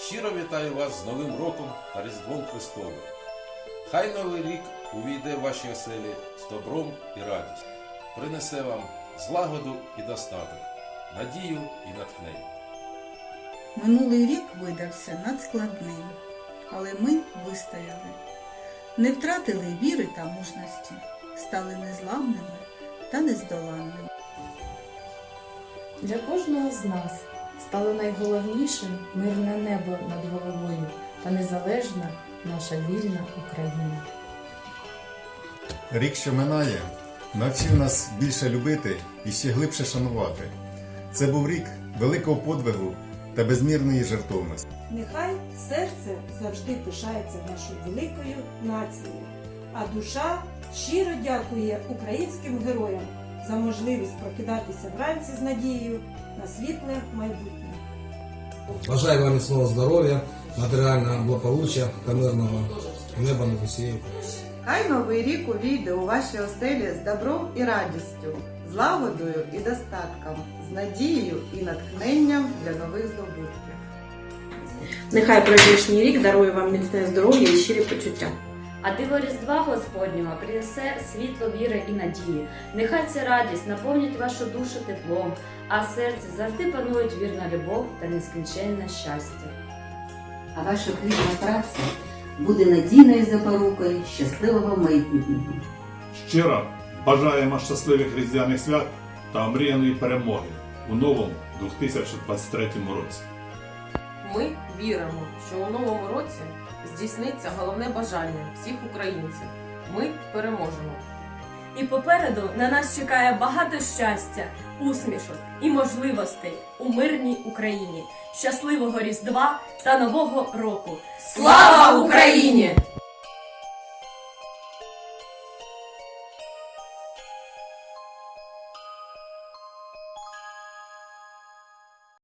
щиро вітаю вас з Новим роком та Різдвом Христовим. Хай Новий рік увійде в ваші оселі з добром і радістю, принесе вам злагоду і достаток, надію і натхнення. Минулий рік видався надскладним, але ми вистояли. Не втратили віри та мужності, стали незламними та нездоланними. Для кожного з нас стало найголовнішим мирне небо над головою та незалежна наша вільна Україна. Рік, що минає, навчив нас більше любити і ще глибше шанувати. Це був рік великого подвигу та безмірної жертовності. Нехай серце завжди пишається нашою великою нацією, а душа щиро дякує українським героям за можливість прокидатися вранці з надією на світле майбутнє. Бажаю вам міцного здоров'я, матеріального благополуччя та мирного неба над усією Україною. Хай новий рік увійде у ваші оселі з добром і радістю, злагодою і достатком, з надією і натхненням для нових здобутків. Нехай пройдешній рік дарує вам міцне здоров'я і щирі почуття. А диво Різдва Господнього принесе світло віри і надії. Нехай ця радість наповнить вашу душу теплом, а в серці завжди панують вірна любов та нескінченне щастя. а ваша плідна праця буде надійною запорукою щасливого майбутнього. Щиро бажаємо щасливих різдвяних свят та омріяної перемоги у новому 2023 році. Ми віримо, що у новому році здійсниться головне бажання всіх українців. Ми переможемо. І попереду на нас чекає багато щастя, усмішок і можливостей у мирній Україні, щасливого Різдва та Нового року. Слава Україні!